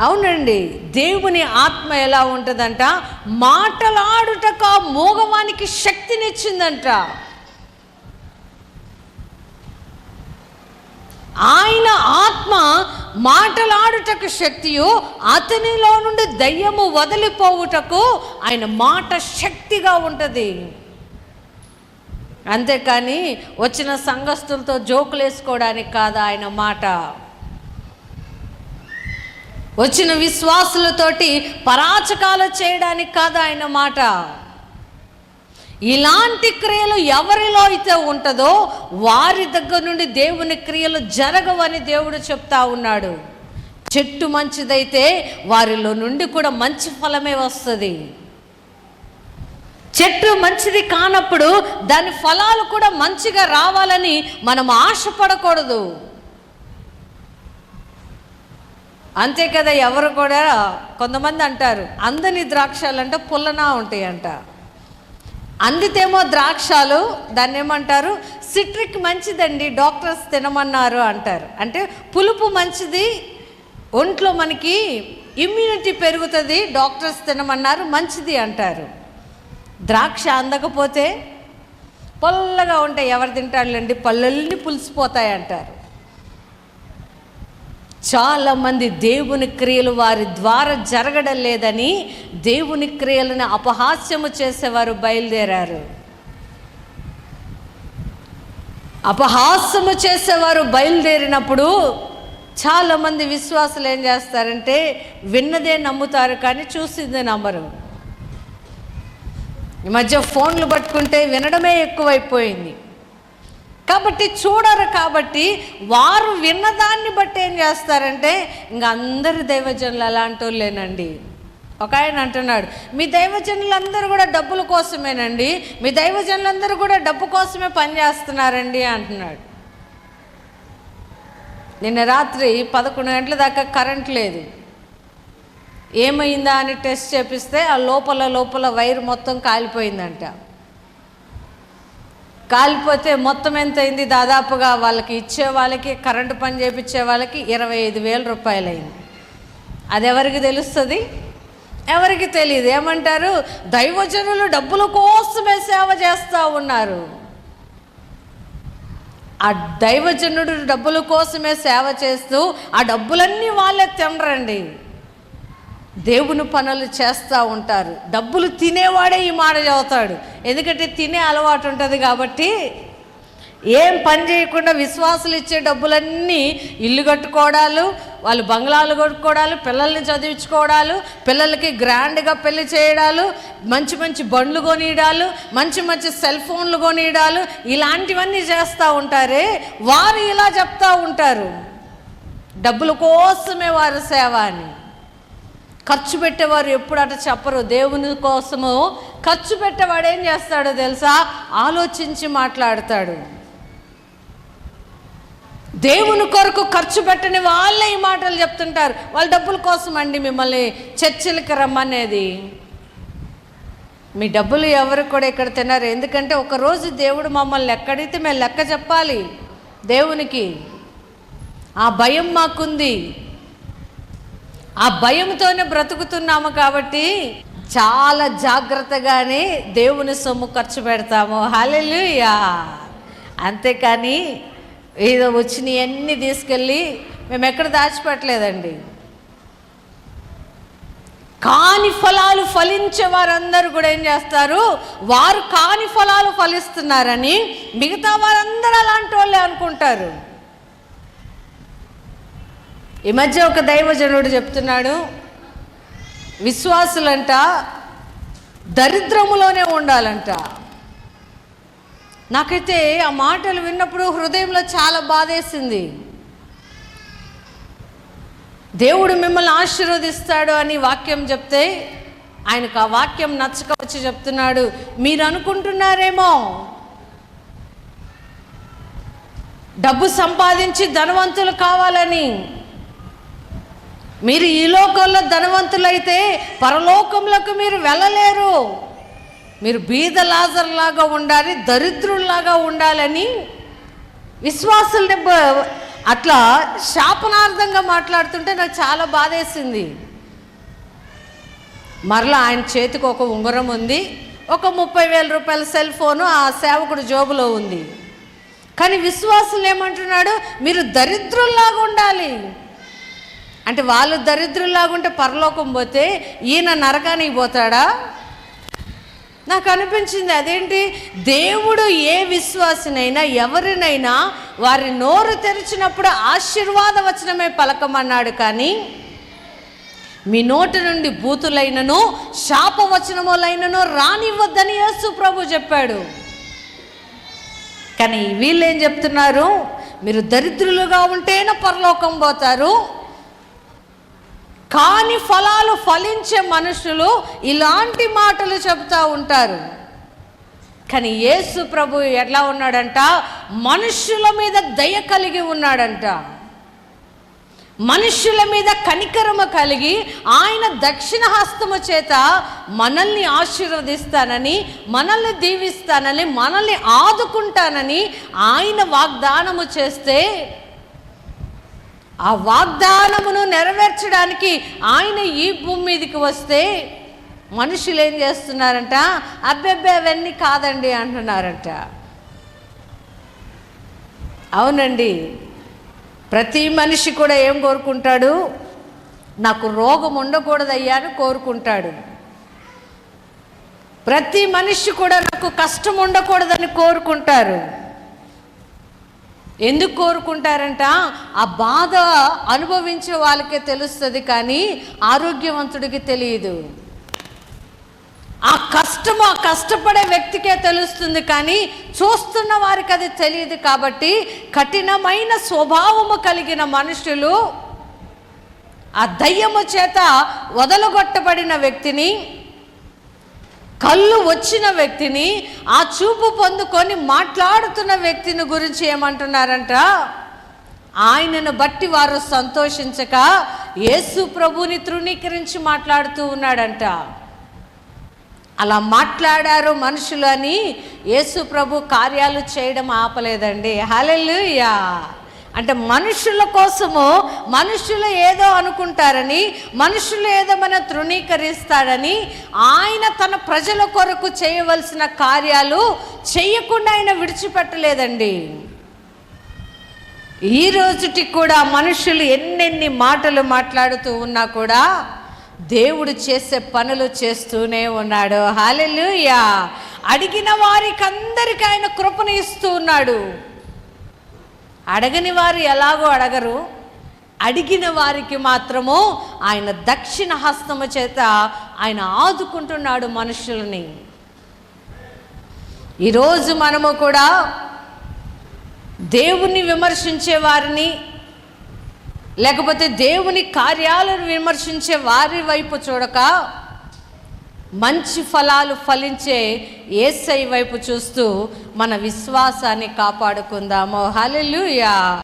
అవునండి. దేవుని ఆత్మ ఎలా ఉంటుందంట? మాటలాడుటకు ఆ శక్తినిచ్చిందంట. ఆయన ఆత్మ మాటలాడుటకు శక్తియు అతనిలో నుండి దయ్యము వదిలిపోవుటకు ఆయన మాట శక్తిగా ఉంటుంది. అంతేకాని వచ్చిన సంఘస్థులతో జోకులు వేసుకోవడానికి కాదు ఆయన మాట. వచ్చిన విశ్వాసులతోటి పరాచకాలు చేయడానికి కాదు ఆయన మాట. ఇలాంటి క్రియలు ఎవరిలో అయితే ఉంటుందో వారి దగ్గర నుండి దేవుని క్రియలు జరగవని దేవుడు చెప్తా ఉన్నాడు. చెట్టు మంచిదైతే వారిలో నుండి కూడా మంచి ఫలమే వస్తుంది. చెట్టు మంచిది కానప్పుడు దాని ఫలాలు కూడా మంచిగా రావాలని మనం ఆశపడకూడదు. అంతే కదా ఎవరు కూడా కొంతమంది అంటారు అందని ద్రాక్షాలంటే పుల్లనా ఉంటాయంట. అందితేమో ద్రాక్షాలు దాన్ని ఏమంటారు సిట్రిక్ మంచిదండి డాక్టర్స్ తినమన్నారు అంటారు. అంటే పులుపు మంచిది ఒంట్లో మనకి ఇమ్యూనిటీ పెరుగుతుంది డాక్టర్స్ తినమన్నారు మంచిది అంటారు. ద్రాక్ష అందకపోతే పొల్లగా ఉంటాయి ఎవరు తింటారులేండి పళ్ళల్ని పులిసిపోతాయి అంటారు చాలామంది దేవుని క్రియలు వారి ద్వారా జరగడం లేదని దేవుని క్రియలను అపహాస్యము చేసేవారు బయలుదేరారు. అపహాస్యము చేసేవారు బయలుదేరినప్పుడు చాలామంది విశ్వాసులు ఏం చేస్తారంటే విన్నదే నమ్ముతారు కానీ చూసిందే నమ్మరు. ఈ మధ్య ఫోన్లు పట్టుకుంటే వినడమే ఎక్కువైపోయింది. కాబట్టి చూడరు కాబట్టి వారు విన్నదాన్ని బట్టి ఏం చేస్తారంటే ఇంకా అందరు దైవజనులు అలాంటి వాళ్ళేనండి ఒక ఆయన అంటున్నాడు మీ దైవజనులందరూ కూడా డబ్బుల కోసమేనండి మీ దైవజనులందరూ కూడా డబ్బు కోసమే పనిచేస్తున్నారండి అంటున్నాడు. నిన్న రాత్రి పదకొండు గంటల దాకా కరెంట్ లేదు. ఏమైందా అని టెస్ట్ చేపిస్తే ఆ లోపల లోపల వైర్ మొత్తం కాలిపోయిందంట. కాలిపోతే మొత్తం ఎంత అయింది దాదాపుగా వాళ్ళకి ఇచ్చే వాళ్ళకి కరెంటు పని చేపించే వాళ్ళకి ఇరవై ఐదు వేల రూపాయలు అయింది అది ఎవరికి తెలుస్తుంది? ఎవరికి తెలియదు ఏమంటారు? దైవజనులు డబ్బుల కోసమే సేవ చేస్తూ ఉన్నారు. ఆ దైవజనుడు డబ్బుల కోసమే సేవ చేస్తూ ఆ డబ్బులన్నీ వాళ్ళే తినరండి. దేవుని పనులు చేస్తూ ఉంటారు. డబ్బులు తినేవాడే ఈ మాట చదువుతాడు. ఎందుకంటే తినే అలవాటు ఉంటుంది కాబట్టి ఏం పని చేయకుండా విశ్వాసులు ఇచ్చే డబ్బులన్నీ ఇల్లు కట్టుకోవడాలు వాళ్ళు బంగ్లాలు కొట్టుకోవడాలు పిల్లల్ని చదివించుకోవడాలు పిల్లలకి గ్రాండ్గా పెళ్ళి చేయడాలు మంచి మంచి బండ్లు కొనియడాలు మంచి మంచి సెల్ ఫోన్లు కొనియడాలు ఇలాంటివన్నీ చేస్తూ ఉంటారే. వారు ఇలా చెప్తా ఉంటారు. డబ్బుల కోసమే వారు సేవ అని. ఖర్చు పెట్టేవారు ఎప్పుడు అట చెప్పరు. దేవుని కోసము ఖర్చు పెట్టేవాడు ఏం చేస్తాడో తెలుసా? ఆలోచించి మాట్లాడతాడు. దేవుని కొరకు ఖర్చు పెట్టని వాళ్ళే ఈ మాటలు చెప్తుంటారు. వాళ్ళ డబ్బుల కోసం అండి మిమ్మల్ని చర్చలకి రమ్మనేది. మీ డబ్బులు ఎవరు కూడా ఇక్కడ తిన్నారు ఎందుకంటే ఒకరోజు దేవుడు మమ్మల్ని ఎక్కడైతే మేము లెక్క చెప్పాలి దేవునికి. ఆ భయం మాకుంది. ఆ భయంతోనే బ్రతుకుతున్నాము కాబట్టి చాలా జాగ్రత్తగానే దేవుని సొమ్ము ఖర్చు పెడతాము. హాలెలుయా అంతేకాని ఏదో వచ్చినవన్నీ తీసుకెళ్ళి మేము ఎక్కడ దాచిపెట్టలేదండి. కాని ఫలాలు ఫలించే వారందరూ కూడా ఏం చేస్తారు? వారు కాని ఫలాలు ఫలిస్తున్నారని మిగతా వారందరూ అలాంటి వాళ్ళే అనుకుంటారు. ఈ మధ్య ఒక దైవజనుడు చెప్తున్నాడు విశ్వాసులంట దరిద్రములోనే ఉండాలంట. నాకైతే ఆ మాటలు విన్నప్పుడు హృదయంలో చాలా బాధేసింది. దేవుడు మిమ్మల్ని ఆశీర్వదిస్తాడు అని వాక్యం చెప్తే ఆయనకు ఆ వాక్యం నచ్చక వచ్చి చెప్తున్నాడు. మీరు అనుకుంటున్నారేమో? డబ్బు సంపాదించి ధనవంతులు కావాలని మీరు ఈ లోకంలో ధనవంతులైతే పరలోకంలోకి మీరు వెళ్ళలేరు. మీరు బీద లాజర్లాగా ఉండాలి దరిద్రుల్లాగా ఉండాలని విశ్వాసుల్ని అట్లా శాపనార్థంగా మాట్లాడుతుంటే నాకు చాలా బాధేసింది. మరలా ఆయన చేతికి ఒక ఉంగరం ఉంది ఒక ముప్పై వేల రూపాయల సెల్ ఫోను ఆ సేవకుడు జోబులో ఉంది. కానీ విశ్వాసులు ఏమంటున్నాడు? మీరు దరిద్రుల్లాగా ఉండాలి. అంటే వాళ్ళు దరిద్రుల్లాగా ఉంటే పరలోకం పోతే ఈయన నరకానికి పోతాడా? నాకు అనిపించింది అదేంటి? దేవుడు ఏ విశ్వాసినైనా ఎవరినైనా వారి నోరు తెరిచినప్పుడు ఆశీర్వాద వచనమే పలకమన్నాడు కానీ మీ నోటి నుండి బూతులైనను శాపవచనములైనను రానివ్వద్దని యేసు ప్రభు చెప్పాడు. కానీ వీళ్ళు ఏం చెప్తున్నారు? మీరు దరిద్రులుగా ఉంటేనే పరలోకం పోతారు. కాని ఫలాలు ఫలించే మనుషులు ఇలాంటి మాటలు చెబుతూ ఉంటారు. కానీ యేసు ప్రభు ఎట్లా ఉన్నాడంట? మనుషుల మీద దయ కలిగి ఉన్నాడంట. మనుష్యుల మీద కనికరమ కలిగి ఆయన దక్షిణ హస్తము చేత మనల్ని ఆశీర్వదిస్తానని మనల్ని దీవిస్తానని మనల్ని ఆదుకుంటానని ఆయన వాగ్దానము చేస్తే ఆ వాగ్దానమును నెరవేర్చడానికి ఆయన ఈ భూమి మీదకి వస్తే మనుషులు ఏం చేస్తున్నారంట? అబ్బెబ్బే అవన్నీ కాదండి అంటున్నారంట. అవునండి. ప్రతి మనిషి కూడా ఏం కోరుకుంటాడు? నాకు రోగం ఉండకూడదయ్యా అని కోరుకుంటాడు. ప్రతి మనిషి కూడా నాకు కష్టం ఉండకూడదని కోరుకుంటారు. ఎందుకు కోరుకుంటారంట? ఆ బాధ అనుభవించే వాళ్ళకే తెలుస్తుంది కానీ ఆరోగ్యవంతుడికి తెలియదు. ఆ కష్టం ఆ కష్టపడే వ్యక్తికే తెలుస్తుంది కానీ చూస్తున్న వారికి అది తెలియదు కాబట్టి కఠినమైన స్వభావము కలిగిన మనుషులు ఆ దయ్యము చేత వదలగొట్టబడిన వ్యక్తిని కళ్ళు వచ్చిన వ్యక్తిని ఆ చూపు పొందుకొని మాట్లాడుతున్న వ్యక్తిని గురించి ఏమంటున్నారంట? ఆయనను బట్టి వారు సంతోషించక యేసు ప్రభుని తృణీకరించి మాట్లాడుతూ ఉన్నాడంట. అలా మాట్లాడారు మనుషులు అని యేసు ప్రభు కార్యాలు చేయడం ఆపలేదండి. హల్లెలూయా! అంటే మనుషుల కోసము మనుషులు ఏదో అనుకుంటారని మనుషులు ఏదో మన తృణీకరిస్తాడని ఆయన తన ప్రజల కొరకు చేయవలసిన కార్యాలు చేయకుండా ఆయన విడిచిపెట్టలేదండి. ఈ రోజుటి కూడా మనుషులు ఎన్నెన్ని మాటలు మాట్లాడుతూ ఉన్నా కూడా దేవుడు చేసే పనులు చేస్తూనే ఉన్నాడు. హాలెలుయా అడిగిన వారికి అందరికీ ఆయన కృపను ఇస్తూ ఉన్నాడు. అడగని వారు ఎలాగో అడగరు. అడిగిన వారికి మాత్రము ఆయన దక్షిణ హస్తము చేత ఆయన ఆదుకుంటున్నాడు మనుషుల్ని. ఈరోజు మనము కూడా దేవుణ్ణి విమర్శించే వారిని లేకపోతే దేవుని కార్యాలను విమర్శించే వారి వైపు చూడక మంచి ఫలాలు ఫలించే ఏసై వైపు చూస్తూ మన విశ్వాసాన్ని కాపాడుకుందాము. హలెలుయా